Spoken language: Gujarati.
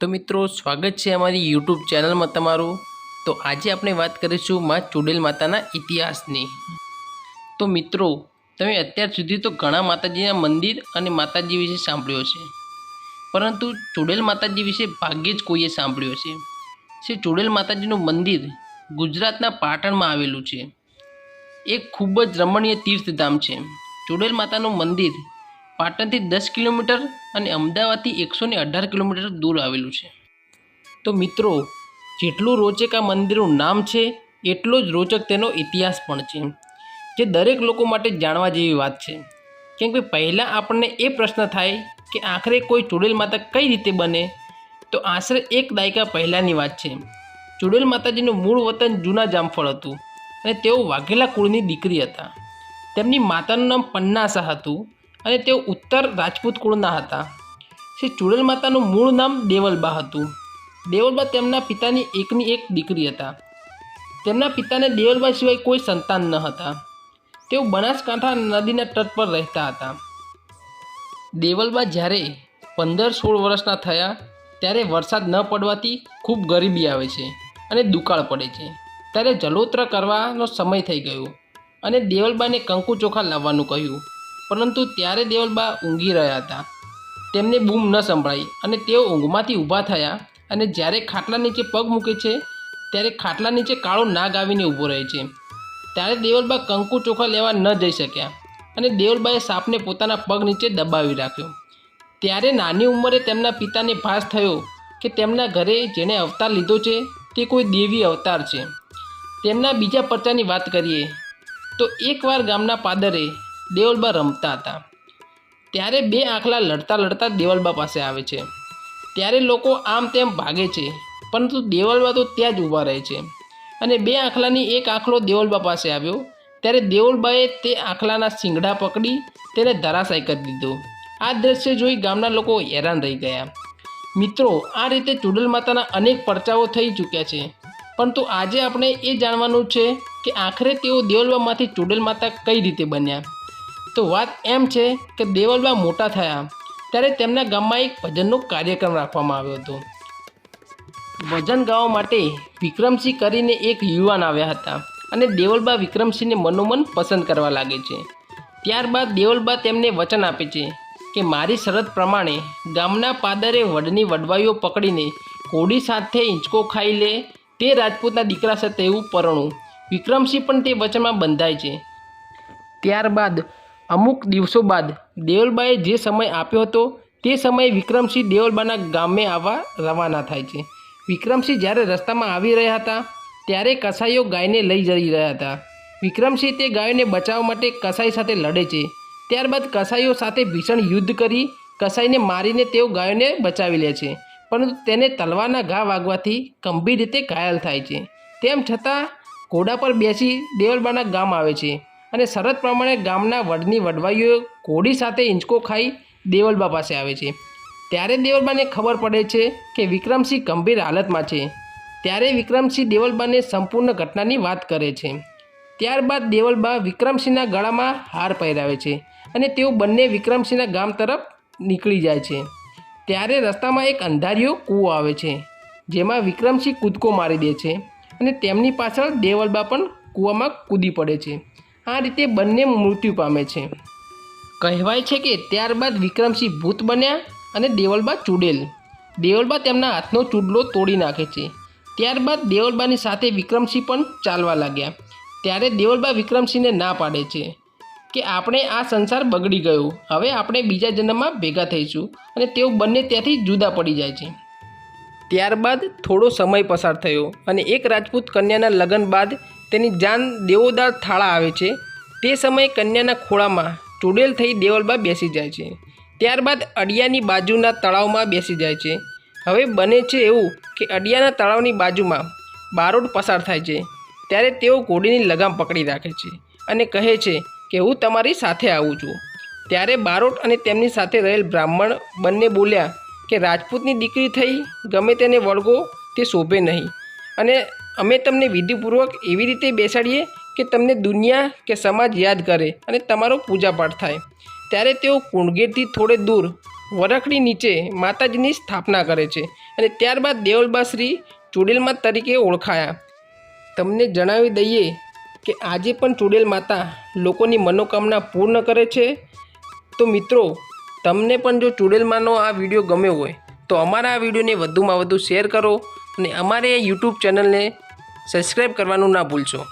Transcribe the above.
તો મિત્રો, સ્વાગત છે અમારી યુટ્યુબ ચેનલમાં તમારું. તો આજે આપણે વાત કરીશું માં ચુડેલ માતાના ઇતિહાસની. તો મિત્રો, તમે અત્યાર સુધી તો ઘણા માતાજીના મંદિર અને માતાજી વિશે સાંભળ્યો છે પરંતુ ચુડેલ માતાજી વિશે ભાગ્યે જ કોઈએ સાંભળ્યો છે શ્રી ચુડેલ માતાજીનું મંદિર ગુજરાતના પાટણમાં આવેલું છે. એ ખૂબ જ રમણીય તીર્થધામ છે. ચુડેલ માતાનું મંદિર પાટણથી દસ કિલોમીટર અને અમદાવાદથી એકસો ને અઢાર કિલોમીટર દૂર આવેલું છે. તો મિત્રો, જેટલું રોચક આ મંદિરનું નામ છે, એટલો જ રોચક તેનો ઇતિહાસ પણ છે. જે દરેક લોકો માટે જાણવા જેવી વાત છે. કેમ કે પહેલાં આપણને એ પ્રશ્ન થાય કે આખરે કોઈ ચુડેલ માતા કઈ રીતે બને? તો આશરે એક દાયકા પહેલાંની વાત છે. ચુડેલ માતાજીનું મૂળ વતન જૂના જામફળ હતું અને તેઓ વાઘેલા કુળની દીકરી હતા. તેમની માતાનું નામ પન્નાસા હતું. અને તેઓ ઉત્તર રાજપૂત કુળના હતા. શ્રી ચુડેલ માતાનું મૂળ નામ દેવલબા હતું. દેવલબા તેમના પિતાની એકની એક દીકરી હતા. તેમના પિતાને દેવલબા સિવાય કોઈ સંતાન ન હતા. તેઓ બનાસકાંઠા નદીના તટ પર રહેતા હતા. દેવલબા જ્યારે પંદર સોળ વર્ષના થયા, ત્યારે વરસાદ ન પડવાથી ખૂબ ગરીબી આવે છે અને દુકાળ પડે છે. ત્યારે જલોત્ર કરવાનો સમય થઈ ગયો અને દેવલબાને કંકુ ચોખા લાવવાનું કહ્યું. પરંતુ ત્યારે દેવલબા ઊંઘી રહ્યા હતા. તેમને બૂમ ન સંભળાઈ અને તેઓ ઊંઘમાંથી ઊભા થયા અને જ્યારે ખાટલા નીચે પગ મૂકે છે, ત્યારે ખાટલા નીચે કાળો નાગ આવીને ઊભો રહે છે. ત્યારે દેવલબા કંકુ ચોખા લેવા ન જઈ શક્યા અને દેવલબાએ સાપને પોતાના પગ નીચે દબાવી રાખ્યો. ત્યારે નાની ઉંમરે તેમના પિતાને ભાસ થયો કે તેમના ઘરે જેણે અવતાર લીધો છે, તે કોઈ દેવી અવતાર છે. તેમના બીજા પરચાની વાત કરીએ તો એકવાર ગામના પાદરે દેવલબા રમતા હતા. ત્યારે બે આંખલા લડતા લડતા દેવલબા પાસે આવે છે. ત્યારે લોકો આમ તેમ ભાગે છે, પરંતુ દેવલબા તો ત્યાં જ ઊભા રહે છે. અને બે આંખલાની એક આંખલો દેવલબા પાસે આવ્યો. ત્યારે દેવલબાએ તે આંખલાના શીંગડા પકડી તેને ધરાશાય કરી દીધો. આ દ્રશ્ય જોઈ ગામના લોકો હેરાન રહી ગયા. મિત્રો, આ રીતે ચૂડલ માતાના અનેક પરચાઓ થઈ ચૂક્યા છે. પરંતુ આજે આપણે એ જાણવાનું છે કે આખરે તેઓ દેવલબામાંથી ચૂડલ માતા કઈ રીતે બન્યા? તો વાત એમ છે કે દેવલબા મોટા થયા, ત્યારે તેમના ગામમાં એક ભજનનો કાર્યક્રમ રાખવામાં આવ્યો હતો. ભજન ગાવા માટે વિક્રમસિંહ કરીને એક યુવાન આવ્યા હતા અને દેવલબા વિક્રમસિંહને મનોમન પસંદ કરવા લાગે છે. ત્યારબાદ દેવલબા તેમને વચન આપે છે કે મારી શરત પ્રમાણે ગામના પાદરે વડની વડવાઈઓ પકડીને કોડી સાથે ઇંચકો ખાઈ લે, તે રાજપૂતના દીકરા સાથે એવું પરણું. વિક્રમસિંહ પણ તે વચનમાં બંધાય છે. ત્યારબાદ અમુક દિવસો બાદ દેવલબાએ જે સમય આપ્યો હતો તે સમયે વિક્રમસિંહ દેવલબાના ગામે આવવા રવાના થાય છે. વિક્રમસિંહ જ્યારે રસ્તામાં આવી રહ્યા હતા, ત્યારે કસાઈઓ ગાયને લઈ જઈ રહ્યા હતા. વિક્રમસિંહ તે ગાયોને બચાવવા માટે કસાઈ સાથે લડે છે. ત્યારબાદ કસાઈઓ સાથે ભીષણ યુદ્ધ કરી કસાઈને મારીને તેઓ ગાયોને બચાવી લે છે, પરંતુ તેને તલવારના ઘા વાગવાથી ગંભીર રીતે ઘાયલ થાય છે. તેમ છતાં ઘોડા પર બેસી દેવલબાના ગામ આવે છે. અને શરત પ્રમાણે ગામના વડની વડવાઈઓ ઘોડી સાથે ઇંચકો ખાઈ દેવલબા પાસે આવે છે. ત્યારે દેવલબાને ખબર પડે છે કે વિક્રમસિંહ ગંભીર હાલતમાં છે. ત્યારે વિક્રમસિંહ દેવલબાને સંપૂર્ણ ઘટનાની વાત કરે છે. ત્યારબાદ દેવલબા વિક્રમસિંહના ગળામાં હાર પહેરાવે છે અને તેઓ બંને વિક્રમસિંહના ગામ તરફ નીકળી જાય છે. ત્યારે રસ્તામાં એક અંધારિયો કૂવો આવે છે, જેમાં વિક્રમસિંહ કૂદકો મારી દે છે અને તેમની પાછળ દેવલબા પણ કૂવામાં કૂદી પડે છે. આ રીતે બંને મૃત્યુ પામે છે. કહેવાય છે કે ત્યારબાદ વિક્રમસિંહ ભૂત બન્યા અને દેવલબા ચૂડેલ. દેવલબા તેમના હાથનો ચૂડલો તોડી નાખે છે. ત્યારબાદ દેવલબાની સાથે વિક્રમસિંહ પણ ચાલવા લાગ્યા. ત્યારે દેવલબા વિક્રમસિંહને ના પાડે છે કે આપણે આ સંસાર બગડી ગયો. હવે આપણે બીજા જન્મમાં ભેગા થઈશું અને તેઓ બંને ત્યાંથી જુદા પડી જાય છે. ત્યારબાદ થોડો સમય પસાર થયો અને એક રાજપૂત કન્યાના લગ્ન બાદ તેની જાન દેવોદાર થાળા આવે છે. તે સમયે કન્યાના ખોળામાં ચૂડેલ થઈ દેવલબા બેસી જાય છે. ત્યારબાદ અડિયાની બાજુના તળાવમાં બેસી જાય છે. હવે બને છે એવું કે અડિયાના તળાવની બાજુમાં બારોટ પસાર થાય છે. ત્યારે તેઓ ઘોડીની લગામ પકડી રાખે છે અને કહે છે કે હું તમારી સાથે આવું છું. ત્યારે બારોટ અને તેમની સાથે રહેલ બ્રાહ્મણ બંને બોલ્યા કે રાજપૂતની દીકરી થઈ ગમે તેને વળગો તે શોભે નહીં. અને અમે તમને વિધિપૂર્વક એવી રીતે બેસાડીએ કે તમને દુનિયા કે સમાજ યાદ કરે અને તમારો પૂજાપાઠ થાય. ત્યારે તેઓ કુંડગેરથી થોડે દૂર, વરખડી નીચે માતાજીની સ્થાપના કરે છે અને ત્યારબાદ દેવલબા શ્રી ચુડેલમાં તરીકે ઓળખાયા. તમને જણાવી દઈએ કે આજે પણ ચુડેલ માતા લોકોની મનોકામના પૂર્ણ કરે છે. તો મિત્રો, તમને પણ જો ચુડેલમાંનો આ વીડિયો ગમ્યો હોય, તો અમારા આ વિડીયોને વધુમાં વધુ શેર કરો. અને અમારે યુટ્યુબ ચેનલને સબસ્ક્રાઈબ કરવાનું ના ભૂલશો.